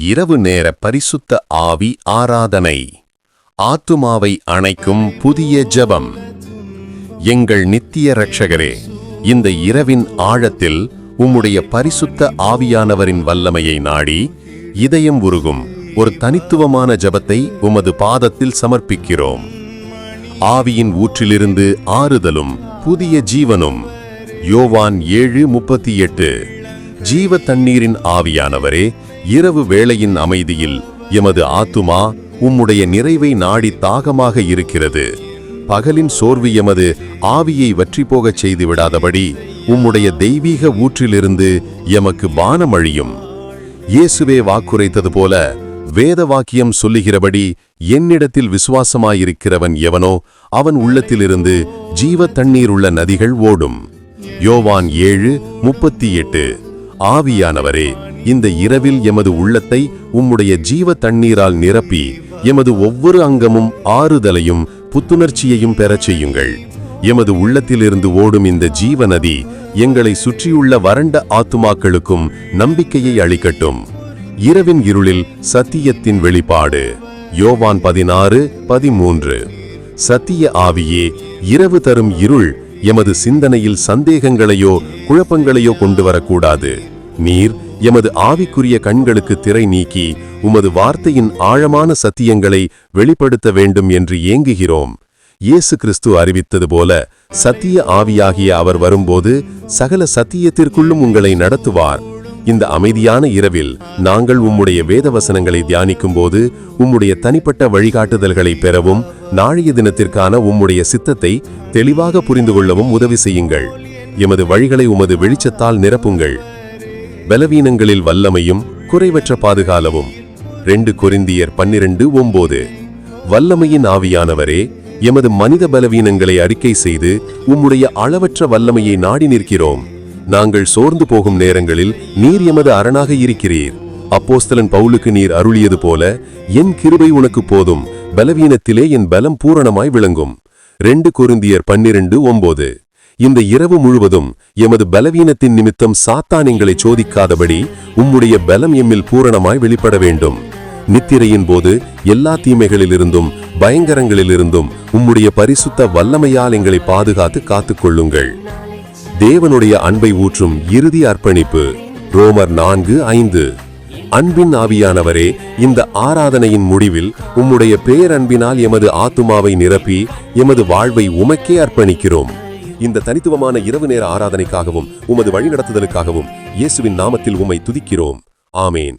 இரவு நேர பரிசுத்த ஆவி ஆராதனை. ஆத்துமாவை அணைக்கும் புதிய ஜெபம். எங்கள் நித்திய ரட்சகரே இந்த இரவின் ஆழத்தில் உம்முடைய பரிசுத்த ஆவியானவரின் வல்லமையை நாடி இதயம் உருகும் ஒரு தனித்துவமான ஜெபத்தை உமது பாதத்தில் சமர்ப்பிக்கிறோம். ஆவியின் ஊற்றிலிருந்து ஆறுதலும் புதிய ஜீவனும். யோவான் ஏழு முப்பத்தி எட்டு. ஜீவ தண்ணீரின் ஆவியானவரே இரவு வேளையின் அமைதியில் எமது ஆத்துமா உம்முடைய நிறைவை நாடி தாகமாக இருக்கிறது. பகலின் சோர்வு எமது ஆவியை வற்றி போகச் செய்து விடாதபடி உம்முடைய தெய்வீக ஊற்றிலிருந்து எமக்கு பானமழியும் இயேசுவே வாக்குரைத்தது போல வேத வாக்கியம் சொல்லுகிறபடி என்னிடத்தில் விசுவாசமாயிருக்கிறவன் எவனோ அவன் உள்ளத்திலிருந்து ஜீவ தண்ணீர் உள்ள நதிகள் ஓடும். யோவான் ஏழு முப்பத்தி எட்டு. ஆவியானவரே இந்த இரவில் எமது உள்ளத்தை உம்முடைய ஜீவ தண்ணீரால் நிரப்பி எமது ஒவ்வொரு அங்கமும் ஆறுதலையும் புத்துணர்ச்சியையும் பெறச் செய்யுங்கள். எமது உள்ளத்திலிருந்து ஓடும் இந்த ஜீவ நதி எங்களை சுற்றியுள்ள வறண்ட ஆத்துமாக்களுக்கும் நம்பிக்கையை அளிக்கட்டும். இரவின் இருளில் சத்தியத்தின் வெளிப்பாடு. யோவான் பதினாறு பதிமூன்று. சத்திய ஆவியே இரவு தரும் இருள் எமது சிந்தனையில் சந்தேகங்களையோ குழப்பங்களையோ கொண்டு வரக்கூடாது நீர் எமது ஆவிக்குரிய கண்களுக்கு திரை நீக்கி உமது வார்த்தையின் ஆழமான சத்தியங்களை வெளிப்படுத்த வேண்டும் என்று ஏங்குகிறோம். இயேசு கிறிஸ்து அறிவித்தது போல சத்திய ஆவியாகிய அவர் வரும்போது சகல சத்தியத்திற்குள்ளும் உங்களை நடத்துவார். இந்த அமைதியான இரவில் நாங்கள் உம்முடைய வேத வசனங்களைத் தியானிக்கும்போது உம்முடைய தனிப்பட்ட வழிகாட்டுதல்களை பெறவும் நாளைய தினத்திற்கான உம்முடைய சித்தத்தை தெளிவாக புரிந்து கொள்ளவும் உதவி செய்யுங்கள். எமது வழிகளை உமது வெளிச்சத்தால் நிரப்புங்கள். பலவீனங்களில் வல்லமையும் குறைவற்ற பாதுகாலவும். ரெண்டு கொரிந்தியர் பன்னிரண்டு ஒன்பது வல்லமையின் ஆவியானவரே எமது மனித பலவீனங்களை அறிக்கை செய்து உம்முடைய அளவற்ற வல்லமையை நாடி நிற்கிறோம். நாங்கள் சோர்ந்து போகும் நேரங்களில் நீர் எமது அரணாக இருக்கிறீர். அப்போஸ்தலன் பவுலுக்கு நீர் அருளியது போல என் கிருபை உனக்கு போதும் பலவீனத்திலே என் பலம் பூரணமாய் விளங்கும். ரெண்டு கொருந்தியர் பன்னிரண்டு ஒன்பது இந்த இரவு முழுவதும் எமது பலவீனத்தின் நிமித்தம் சாத்தான் எங்களை சோதிக்காதபடி உம்முடைய பலம் எம்மில் பூரணமாய் வெளிப்பட வேண்டும். நித்திரையின் போது எல்லா தீமைகளிலிருந்தும் பயங்கரங்களிலிருந்தும் உம்முடைய பரிசுத்த வல்லமையால் எங்களை பாதுகாத்து காத்துக்கொள்ளுங்கள். தேவனுடைய அன்பை ஊற்றும் இறுதி அர்ப்பணிப்பு. ரோமர் நான்கு ஐந்து. அன்பின் ஆவியானவரே இந்த ஆராதனையின் முடிவில் உம்முடைய பேரன்பினால் எமது ஆத்துமாவை நிரப்பி எமது வாழ்வை உமக்கே அர்ப்பணிக்கிறோம். இந்த தனித்துவமான இரவு நேர ஆராதனைக்காகவும் உமது வழிநடத்துதலுக்காகவும் இயேசுவின் நாமத்தில் உம்மை துதிக்கிறோம். ஆமேன்.